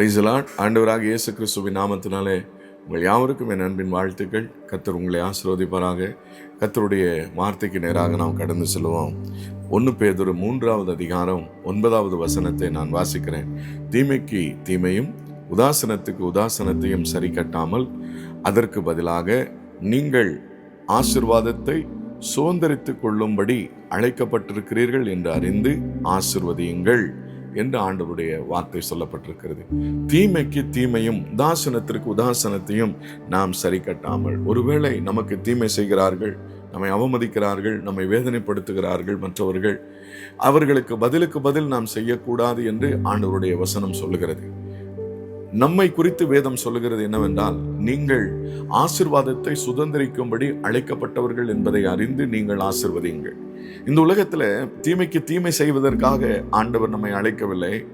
பிரைசலாட் ஆண்டவராக இயேசு கிறிஸ்துவின் நாமத்தினாலே உங்கள் யாவருக்கும் என் அன்பின் வாழ்த்துக்கள். கத்தர் உங்களை ஆசீர்வதிப்பாராக. கத்தருடைய வார்த்தைக்கு நேராக நாம் கடந்து செல்வோம். ஒன்று பேதொரு மூன்றாவது அதிகாரம் ஒன்பதாவது வசனத்தை நான் வாசிக்கிறேன். தீமைக்கு தீமையும் உதாசனத்துக்கு உதாசனத்தையும் சரி கட்டாமல் அதற்கு பதிலாக நீங்கள் ஆசிர்வாதத்தை சுதந்திரித்து கொள்ளும்படி அழைக்கப்பட்டிருக்கிறீர்கள் என்று அறிந்து ஆசிர்வதியுங்கள். என்று ஆண்டவருடைய வார்த்தை சொல்லப்பட்டிருக்கிறது. தீமைக்கு தீமையும் உதாசனத்திற்கு உதாசனத்தையும் நாம் சரி கட்டாமல் ஒருவேளை நமக்கு தீமை செய்கிறார்கள் நம்மை அவமதிக்கிறார்கள் நம்மை வேதனைப்படுத்துகிறார்கள் மற்றவர்கள் அவர்களுக்கு பதிலுக்கு பதில் நாம் செய்யக்கூடாது என்று ஆண்டவருடைய வசனம் சொல்லுகிறது. நம்மை குறித்து வேதம் சொல்லுகிறது என்னவென்றால் நீங்கள் ஆசிர்வாதத்தை சுதந்திரிக்கும்படி அழைக்கப்பட்டவர்கள் என்பதை அறிந்து நீங்கள் ஆசிர்வதியுங்கள். இந்த உலகத்துல தீமைக்கு தீமை செய்வதற்காக ஆண்டவர் நம்மை அழைக்கவில்லை.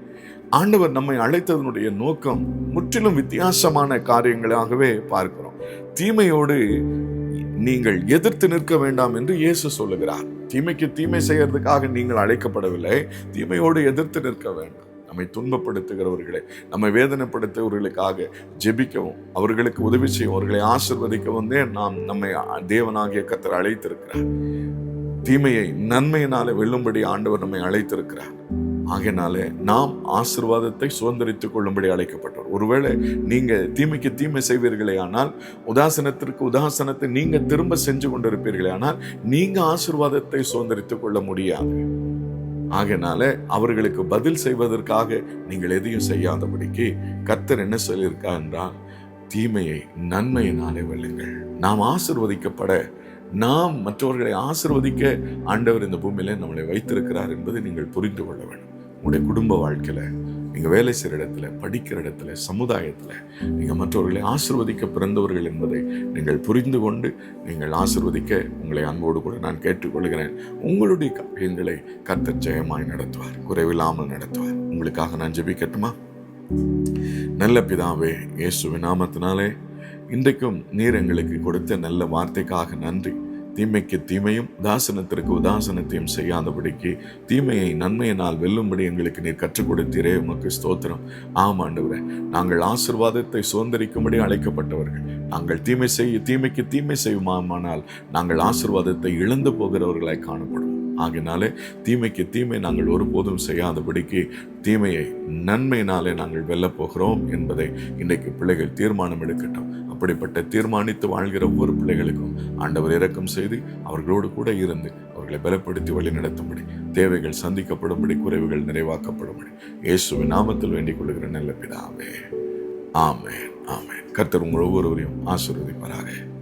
ஆண்டவர் நம்மை அழைத்ததனுடைய நோக்கம் முற்றிலும் வித்தியாசமான காரியங்களாகவே பார்க்கிறோம். தீமையோடு நீங்கள் எதிர்த்து நிற்க வேண்டாம் என்று இயேசு சொல்லுகிறார். தீமைக்கு தீமை செய்யறதுக்காக நீங்கள் அழைக்கப்படவில்லை. தீமையோடு எதிர்த்து நிற்க வேண்டாம். நம்மை துன்பப்படுத்துகிறவர்களை நம்மை வேதனைப்படுத்துகிறவர்களுக்காக ஜெபிக்கவும். அவர்களுக்கு உதவி செய்யும் அவர்களை ஆசிர்வதிக்கவும் தான் நாம் நம்மை தேவனாகிய கத்தர் அழைத்திருக்கிறார். தீமையை நன்மையினாலே வெல்லும்படி ஆண்டவர் நம்மை அழைத்திருக்கிறார். ஆகையினாலே நாம் ஆசிர்வாதத்தை சுதந்திரித்துக் கொள்ளும்படி அழைக்கப்பட்டோம் ஒருவேளை நீங்க தீமைக்கு தீமை செய்வீர்களே ஆனால் உதாசனத்திற்கு உதாசனத்தை நீங்க திரும்ப செஞ்சு கொண்டிருப்பீர்களே ஆனால் நீங்க ஆசிர்வாதத்தை சுதந்திரித்துக் கொள்ள முடியாது. ஆகையினால அவர்களுக்கு பதில் செய்வதற்காக நீங்கள் எதையும் செய்யாதபடிக்கு கர்த்தர் என்ன சொல்லியிருக்கா என்றால் தீமையை நன்மையினாலே வெல்லுங்கள். நாம் ஆசிர்வதிக்கப்பட நாம் மற்றவர்களை ஆசிர்வதிக்க ஆண்டவர் இந்த பூமியில நம்மளை வைத்திருக்கிறார் என்பதை நீங்கள் புரிந்து கொள்ள வேண்டும். உங்களுடைய குடும்ப வாழ்க்கையில நீங்கள் வேலை செய்கிற இடத்துல படிக்கிற இடத்துல சமுதாயத்தில் நீங்கள் மற்றவர்களை ஆசிர்வதிக்க பிறந்தவர்கள் என்பதை நீங்கள் புரிந்து கொண்டு நீங்கள் ஆசிர்வதிக்க உங்களை அன்போடு கூட நான் கேட்டுக்கொள்கிறேன். உங்களுடைய காரியங்களை கர்த்தர் ஜெயமாய் நடத்துவார் குறைவில்லாமல் நடத்துவார். உங்களுக்காக நான் ஜெபிக்கட்டுமா? நல்ல பிதாவே இயேசுவின் நாமத்தினாலே இன்றைக்கும் நீர் எங்களுக்கு கொடுத்த நல்ல வார்த்தைக்காக நன்றி. தீமைக்கு தீமையும் உதாசனத்திற்கு உதாசனத்தையும் செய்யாதபடிக்கு தீமையை நன்மையினால் வெல்லும்படி எங்களுக்கு நீர் கற்றுக் கொடுத்தீரே. உமக்கு ஸ்தோத்திரம். ஆம் ஆண்டவரே. நாங்கள் ஆசிர்வாதத்தை சுதந்திரிக்கும்படி அழைக்கப்பட்டவர்கள். நாங்கள் தீமை செய்ய தீமைக்கு தீமை செய்யுமாமானால் நாங்கள் ஆசிர்வாதத்தை இழந்து போகிறவர்களாய் காணப்படும். ஆகினாலே தீமைக்கு தீமை நாங்கள் ஒருபோதும் செய்யாதபடிக்கு தீமையை நன்மையினாலே நாங்கள் வெல்லப் போகிறோம் என்பதை இன்றைக்கு பிள்ளைகள் தீர்மானம் எடுக்கட்டும். அப்படிப்பட்ட தீர்மானித்து வாழ்கிற ஒவ்வொரு பிள்ளைகளுக்கும் ஆண்டவர் இரக்கம் செய்து அவர்களோடு கூட இருந்து அவர்களை பலப்படுத்தி வழி நடத்தும்படி தேவைகள் சந்திக்கப்படும்படி குறைவுகள் நிறைவாக்கப்படும்படி இயேசுவின் நாமத்தில் வேண்டிக் கொள்கிற நல்ல பிதாவே. ஆமேன் ஆமேன். கர்த்தர் உங்கள் ஒவ்வொருவரையும் ஆசீர்வதிப்பாராக.